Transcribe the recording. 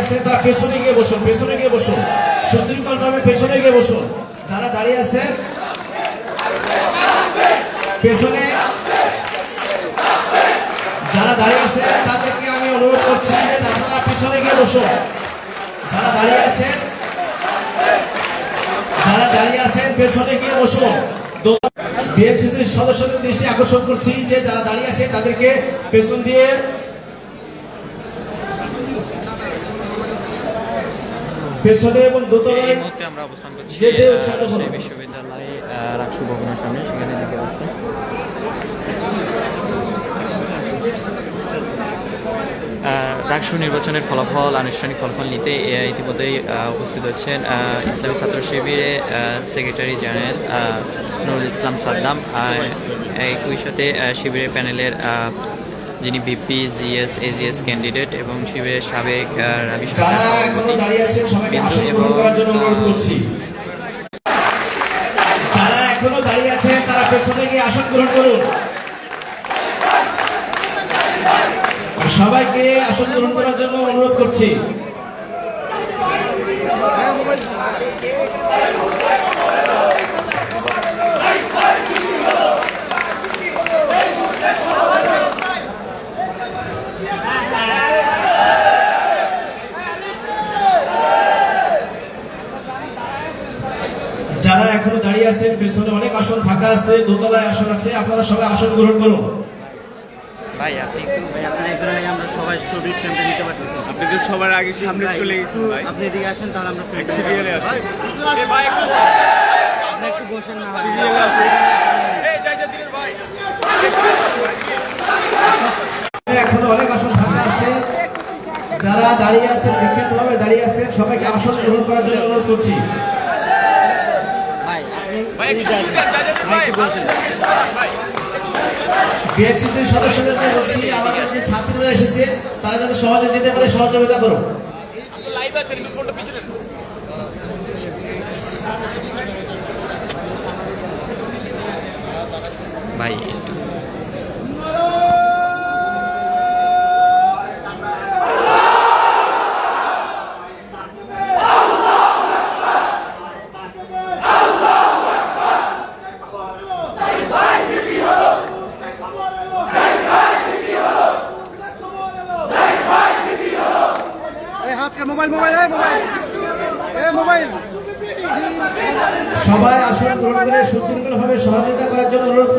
আছে, তারা পেছনে গিয়ে বসুন, পেছনে গিয়ে বসুন। সুশৃঙ্খল ভাবে পেছনে গিয়ে বসুন। যারা দাঁড়িয়ে আছে, পেছনে। যারা দাঁড়িয়ে আছে, তাদেরকে আমি অনুরোধ করছি যে আপনারা পিছনে গিয়ে বসুন। যারা দাঁড়িয়ে আছেন যারা দাঁড়িয়ে আছেন পেছনে গিয়ে বসুন। বিএনসিসির সদস্যদের দৃষ্টি আকর্ষণ করছি যে যারা দাঁড়িয়ে আছে, তাদেরকে পেছন দিয়ে পেছনে এবং দোতলায় আমরা অবস্থান করছি যেতে আহ, উৎসাহিত বিশ্ববিদ্যালয়ে আহ, রাকসু ভবনের সামনে সেখানে দেখতে পাচ্ছি আহ, নির্বাচনের ফলাফল আনুষ্ঠানিক ফলাফল নিতে ইতিমধ্যেই উপস্থিত হচ্ছেন ইসলামী ছাত্র শিবিরে secretary general uh, Nurul Islam Saddam একই সাথে শিবিরের প্যানেলের আহ, যিনি বিপি জিএস এজিএস ক্যান্ডিডেট এবং শিবিরের সাবেক রাবি যারা দাঁড়িয়ে আছেন সবাইকে এবং, গ্রহণ করার জন্য অনুরোধ করছি। যারা এখনও দাঁড়িয়ে আছেন তারা পেছনে গিয়ে আসন গ্রহণ করুন। সবাইকে আসন গ্রহণ করার জন্য অনুরোধ করছি। যারা এখনও দাঁড়িয়ে আছেন পেছনে অনেক আসন ফাঁকা আছে দোতলায় আসন আছে আপনারা সবাই আসন গ্রহণ করুন। ভাই আপনি আমরা সবাই ফ্রেমটা নিতে পারতেছি। না। আপনি তো সবার আগে সামনে চলে গেছেন ভাই। আপনি এদিকে আসেন তাহলে আমরা frame টা সিরিয়ালে নিতে আছে পারি। একটু বসেন না ভাই। এখনও অনেক আসন ফাঁকা আছে। যারা দাঁড়িয়ে আছেন বিক্ষিপ্তভাবে দাঁড়িয়ে আছেন সবাইকে আসন গ্রহণ করার জন্য অনুরোধ করছি। সদস্যদেরকে বলছি আমাদের যে ছাত্রীরা এসেছে তারা যাতে সহজে যেতে পারে সহযোগিতা করুন। ভাই মোবাইল মোবাইল মোবাইল। সবাই আসন গ্রহণ করে সুশৃঙ্খলভাবে সহযোগিতা করার জন্য অনুরোধ